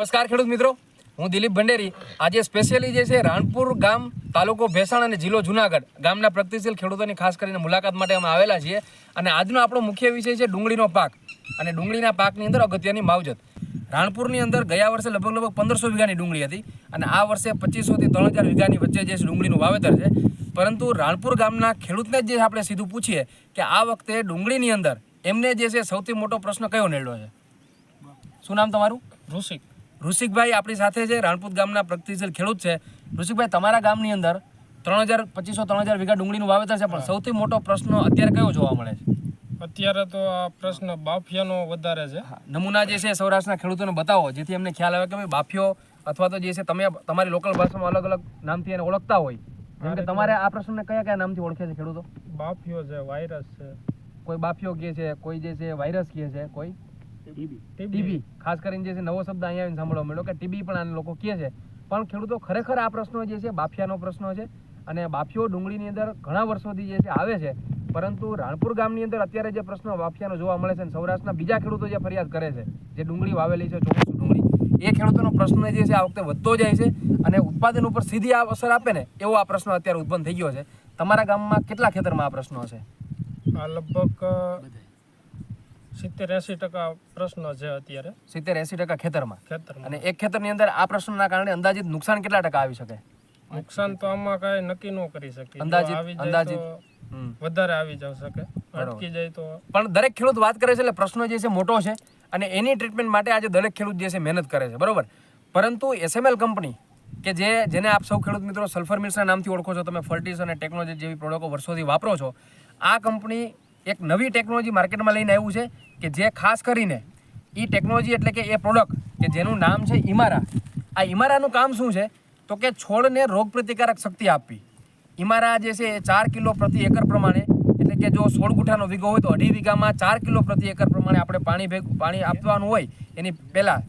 નમસ્કાર ખેડૂત મિત્રો. હું દિલીપ ભંડેરી. આજે સ્પેશિયલી જે છે રાણપુર ગામ, તાલુકો ભેસાણ અને જિલ્લો જુનાગઢ ગામના પ્રગતિશીલ ખેડૂતોની ખાસ કરીને મુલાકાત માટે અમે આવેલા છીએ. અને આજનો આપણો મુખ્ય વિષય છે ડુંગળીનો પાક. અને ડુંગળીના પાકની અંદર અગત્યની માવજત. રાણપુરની અંદર ગયા વર્ષે લગભગ લગભગ પંદરસો વીઘાની ડુંગળી હતી અને આ વર્ષે પચીસોથી ત્રણ હજાર વીઘાની વચ્ચે જે ડુંગળીનું વાવેતર છે. પરંતુ રાણપુર ગામના ખેડૂતને જ જે આપણે સીધું પૂછીએ કે આ વખતે ડુંગળીની અંદર એમને જે છે સૌથી મોટો પ્રશ્ન કયો નેડો છે? શું નામ તમારું? ઋષિક. ઋષિકભાઈ આપણી સાથે છે રાણપુર ગામના પ્રગતિશીલ ખેડૂત છે. ઋષિકભાઈ તમારા ગામની અંદર ત્રણ હજાર પચીસો ત્રણ હજાર વીઘા ડુંગળીનું વાવેતર છે પણ સૌથી મોટો પ્રશ્ન અત્યારે કયો જોવા મળે છે? અત્યારે તો આ પ્રશ્ન બાફિયાનો વધારે છે. નમૂના જે છે સૌરાષ્ટ્રના ખેડૂતોને બતાવો જેથી એમને ખ્યાલ આવે કે ભાઈ બાફિયો અથવા તો જે છે તમે તમારી લોકલ ભાષામાં અલગ અલગ નામથી એને ઓળખતા હોય. જેમ કે તમારે આ પ્રશ્નને કયા કયા નામથી ઓળખે છે ખેડૂતો? બાફિયો છે વાયરસ છે. કોઈ બાફિયો કહે છે કોઈ જે છે વાયરસ કહે છે કોઈ? ટીબી. ખાસ કરીને જે છે નવો શબ્દ અહીંયા આવીને સાંભળવા મળ્યો કે ટીબી પણ આને લોકો કહે છે. પણ ખેડૂતો ખરેખર આ પ્રશ્નો જે છે બાફિયાનો પ્રશ્ન છે અને બાફિયો ડુંગળીની અંદર ઘણા વર્ષોથી જે છે આવે છે. પરંતુ રાણપુર ગામની અંદર અત્યારે જે પ્રશ્ન બાફિયાનો જોવા મળે છે અને સૌરાષ્ટ્રના બીજા ખેડૂતો જે ફરિયાદ કરે છે જે ડુંગળી વાવેલી છે ચોમાસું ડુંગળી એ ખેડૂતોનો પ્રશ્ન જે છે આ વખતે વધતો જાય છે અને ઉત્પાદન ઉપર સીધી આ અસર આપે ને એવો આ પ્રશ્ન અત્યારે ઉત્પન્ન થઈ ગયો છે. તમારા ગામમાં કેટલા ખેતરમાં આ પ્રશ્નો છે આ લગભગ સિત્તેર એંસી ટકા પ્રશ્ન છે અત્યારે. સિત્તેર એંસી ટકા ખેતરમાં? ખેતરમાં. અને એક ખેતરની અંદર આ પ્રશ્નના કારણે અંદાજિત નુકસાન કેટલા ટકા આવી શકે? નુકસાન તો આમાં કાંઈ નક્કી ન કરી શકીએ. જો અંદાજિત- અંદાજિત. વધારે આવી જઈ શકે. અટકી જાય તો પણ દરેક ખેડૂત વાત કરે છે એટલે પ્રશ્ન જે છે મોટો છે અને એની ટ્રીટમેન્ટ માટે આજે દરેક ખેડૂત જે છે મહેનત કરે છે. બરોબર? પરંતુ એસએમએલ કંપની કે જે જેને આપ સૌ ખેડૂત મિત્રો સલ્ફર મિલ્સના નામથી ઓળખો છો તમે ફર્ટિસ અને ટેકનોલોજી જેવી પ્રોડક્ટો વર્ષોથી વાપરો છો આ કંપની એક નવી ટેકનોલોજી માર્કેટમાં લઈને આવ્યું છે કે જે ખાસ કરીને એ ટેકનોલોજી એટલે કે એ પ્રોડક્ટ કે જેનું નામ છે ઇમારા આ ઇમારાનું કામ શું છે? તો કે છોડને રોગ પ્રતિકારક શક્તિ આપવી. ઇમારા જે છે એ ચાર કિલો પ્રતિ એકર પ્રમાણે, એટલે કે જો સોળ ગુઠાનો વીઘો હોય તો અઢી વીઘામાં ચાર કિલો પ્રતિ એકર પ્રમાણે આપણે પાણી ભેગું, પાણી આપવાનું હોય, એની પહેલાં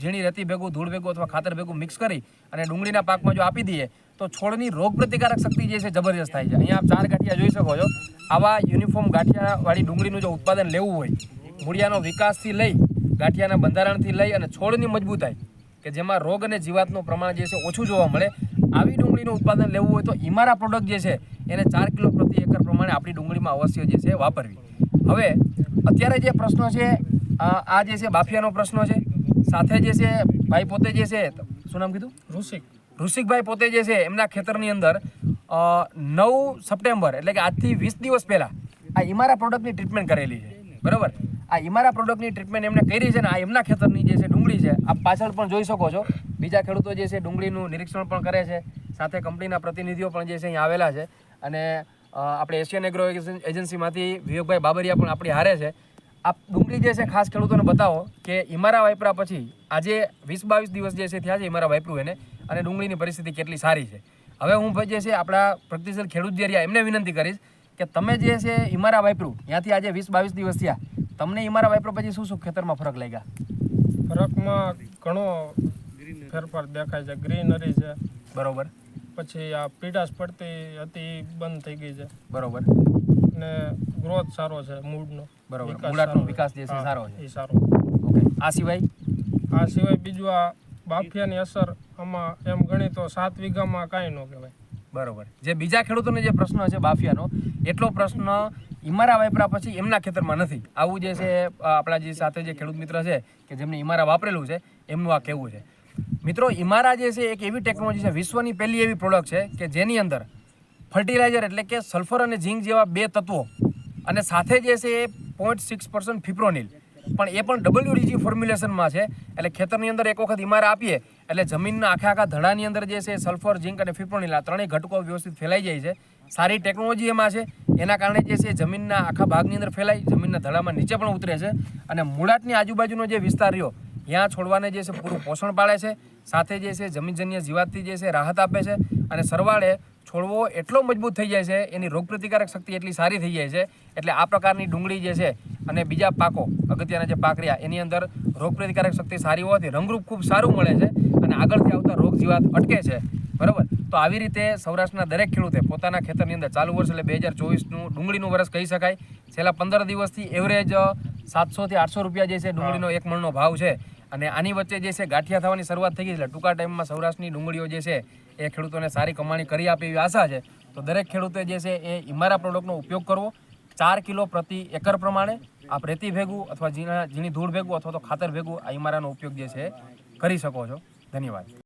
ઝીણી રેતી ભેગું, ધૂળ ભેગું અથવા ખાતર ભેગું મિક્સ કરી અને ડુંગળીના પાકમાં જો આપી દઈએ તો છોડની રોગ પ્રતિકારક શક્તિ જે છે જબરજસ્ત થાય છે. અહીંયા ચાર ગાંઠિયા જોઈ શકો છો. આવા યુનિફોર્મ ગાંઠિયાવાળી ડુંગળીનું જો ઉત્પાદન લેવું હોય, મૂળિયાનો વિકાસથી લઈ, ગાંઠિયાના બંધારણથી લઈ અને છોડની મજબૂતાઈ, કે જેમાં રોગ અને જીવાતનું પ્રમાણ જે છે ઓછું જોવા મળે, આવી ડુંગળીનું ઉત્પાદન લેવું હોય તો ઇમારા પ્રોડક્ટ જે છે એને ચાર કિલો પ્રતિ એકર પ્રમાણે આપણી ડુંગળીમાં અવશ્ય જે છે વાપરવી. હવે, અત્યારે જે પ્રશ્નો છે, આ આ જે છે બાફિયાનો પ્રશ્ન છે, સાથે જે છે ભાઈ પોતે જે છે, શું નામ કીધું? ઋષિક. ઋષિકભાઈ પોતે જે છે, એમના ખેતરની અંદર નવ સપ્ટેમ્બર, એટલે કે આજથી વીસ દિવસ પહેલાં આ ઇમારા પ્રોડક્ટની ટ્રીટમેન્ટ કરેલી છે. બરાબર? આ ઇમારા પ્રોડક્ટની ટ્રીટમેન્ટ એમને કરી છે ને આ એમના ખેતરની જે છે ડુંગળી છે, આપ પાછળ પણ જોઈ શકો છો. બીજા ખેડૂતો જે છે ડુંગળીનું નિરીક્ષણ પણ કરે છે. સાથે કંપનીના પ્રતિનિધિઓ પણ જે છે અહીં આવેલા છે. અને આપણે એશિયન એગ્રો એજન્સીમાંથી વિવેકભાઈ બાબરિયા પણ આપણી હારે છે. આ ડુંગળી જે છે ખાસ ખેડૂતોને બતાવો કે ઇમારા વાપરા પછી આજે વીસ બાવીસ દિવસ જે છે થયા છે ઇમારા વાપરું એને અને ડુંગળીની પરિસ્થિતિ કેટલી સારી છે. હવે હું ભાઈ જે છે આપણા પ્રગતિશીલ ખેડૂત જે રહ્યા એમને વિનંતી કરીશ કે તમે જે છે ઇમારા વાપરું ત્યાંથી આજે વીસ બાવીસ દિવસ થયા તમને ઇમારા વાપરો પછી શું શું ખેતરમાં ફરક લાગ્યા? ફરકમાં ઘણો ફેરફાર દેખાય છે. ગ્રીનરી છે. બરોબર. પછી આ પીડાશ પડતી હતી બંધ થઈ ગઈ છે. બરોબર. ને ગ્રોથ સારો છે મૂળનો બરોબર. મૂળાટનો વિકાસ જે છે. સારો છે. એ સારો ઓકે. આ સિવાય? આ સિવાય બીજું આ બાફિયાની અસર આમાં એમ ગણી તો સાત વીઘામાં કાંઈ ન કહેવાય. બરોબર. જે બીજા ખેડૂતોને જે પ્રશ્ન છે બાફિયાનો એટલો પ્રશ્ન ઇમારા વાપરા પછી એમના ખેતરમાં નથી. આવું જે છે આપણા જે સાથે જે ખેડૂત મિત્ર છે કે જેમને ઇમારા વાપરેલું છે એમનું આ કહેવું છે. મિત્રો ઇમારા જે છે એક એવી ટેકનોલોજી છે વિશ્વની પહેલી એવી પ્રોડક્ટ છે કે જેની અંદર ફર્ટિલાઇઝર એટલે કે સલ્ફર અને ઝીંક જેવા બે તત્વો અને સાથે જે છે એ પોઈન્ટ સિક્સ પર્સન્ટ ફિપ્રોનિલ પણ એ પણ ડબલ્યુડીજી ફોર્મ્યુલેશનમાં છે. એટલે ખેતરની અંદર એક વખત ઇમાર આપીએ, એટલે જમીનના આખા આખા ધડાની અંદર જે છે સલ્ફર, ઝીંક અને ફિપ્રોનિલ આ ત્રણેય ઘટકો વ્યવસ્થિત ફેલાઈ જાય છે. સારી ટેકનોલોજી એમાં છે. એના કારણે જે છે જમીનના આખા ભાગની અંદર ફેલાય, જમીનના ધડામાં નીચે પણ ઉતરે છે અને મૂળાટની આજુબાજુનો જે વિસ્તાર રહ્યો, ત્યાં છોડવાને જે છે પૂરું પોષણ પાડે છે. સાથે જે છે જમીનજન્ય જીવાતથી જે છે રાહત આપે છે અને સરવાળે છોડવો એટલો મજબૂત થઈ જાય છે, એની રોગપ્રતિકારક શક્તિ એટલી સારી થઈ જાય છે, એટલે આ પ્રકારની ડુંગળી જે છે અને બીજા પાકો, અગત્યના જે પાક રહ્યા, એની અંદર રોગપ્રતિકારક શક્તિ સારી હોવાથી રંગરૂપ ખૂબ સારું મળે છે અને આગળથી આવતા રોગ જીવાત અટકે છે, બરાબર? તો આવી રીતે સૌરાષ્ટ્રના દરેક ખેડૂતે પોતાના ખેતરની અંદર ચાલુ વર્ષ એટલે બે હજાર ચોવીસનું ડુંગળીનું વર્ષ કહી શકાય. છેલ્લા પંદર દિવસથી એવરેજ સાતસોથી આઠસો રૂપિયા જે છે ડુંગળીનો એક મણનો ભાવ છે. અને આની વચ્ચે જે છે ગાંઠિયા થવાની શરૂઆત થઈ ગઈ એટલે ટૂંકા ટાઈમમાં સૌરાષ્ટ્રની ડુંગળીઓ જે છે એ ખેડૂતોને સારી કમાણી કરી આપે એવી આશા છે. તો દરેક ખેડૂતે જે છે એ ઇમારા પ્રોડક્ટનો ઉપયોગ કરવો. ચાર કિલો પ્રતિ એકર પ્રમાણે આપ રેતી ભેગું અથવા ઝીણા ઝીણી ધૂળ ભેગું અથવા તો ખાતર ભેગું આ ઇમારાનો ઉપયોગ જે છે કરી શકો છો. ધન્યવાદ.